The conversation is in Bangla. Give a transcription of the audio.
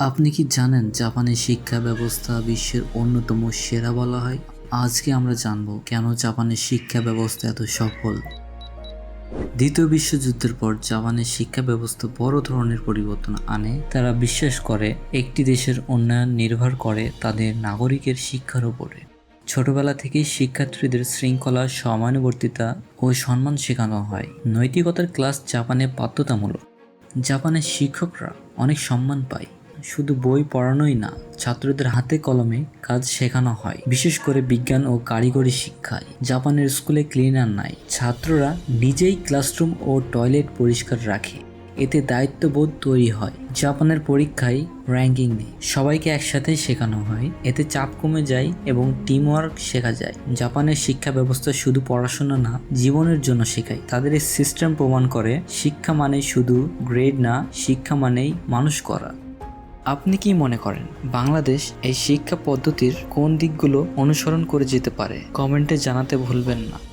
আপনি কি জানেন জাপানের শিক্ষা ব্যবস্থা বিশ্বের অন্যতম সেরা বলা হয়? আজকে আমরা জানব কেন জাপানের শিক্ষা ব্যবস্থা এত সফল? দ্বিতীয় বিশ্বযুদ্ধের পর জাপানের শিক্ষা ব্যবস্থা বড় ধরনের পরিবর্তন আনে। তারা বিশ্বাস করে একটি দেশের উন্নয়ন নির্ভর করে তাদের নাগরিকের শিক্ষার উপরে। ছোটবেলা থেকেই শিক্ষার্থীদের শৃঙ্খলা, সমানুবর্তিতা ও সম্মান শেখানো হয়। নৈতিকতার ক্লাস জাপানে বাধ্যতামূলক। জাপানের শিক্ষকরা অনেক সম্মান পায়। শুধু বই পড়ানোই না, ছাত্রদের হাতে কলমে কাজ শেখানো হয়। বিশেষ করে বিজ্ঞান ও কারিগরি শিক্ষায়। জাপানের স্কুলে ক্লিনার নাই। ছাত্ররা নিজেই ক্লাসরুম ও টয়লেট পরিষ্কার রাখে। এতে দায়িত্ববোধ তৈরি হয়। জাপানের পরীক্ষায় র্যাঙ্কিং নেই। সবাইকে একসাথে শেখানো হয়। এতে চাপ কমে যায় এবং টিম ওয়ার্ক শেখা যায়। জাপানের শিক্ষা ব্যবস্থা শুধু পড়াশোনা না, জীবনের জন্য শেখায়। তাদের এই সিস্টেম প্রমাণ করে, শিক্ষা মানে শুধু গ্রেড না, শিক্ষা মানেই মানুষ করা। আপনি কি মনে করেন বাংলাদেশ এই শিক্ষা পদ্ধতির কোন দিকগুলো অনুসরণ করে যেতে পারে? কমেন্টে জানাতে ভুলবেন না।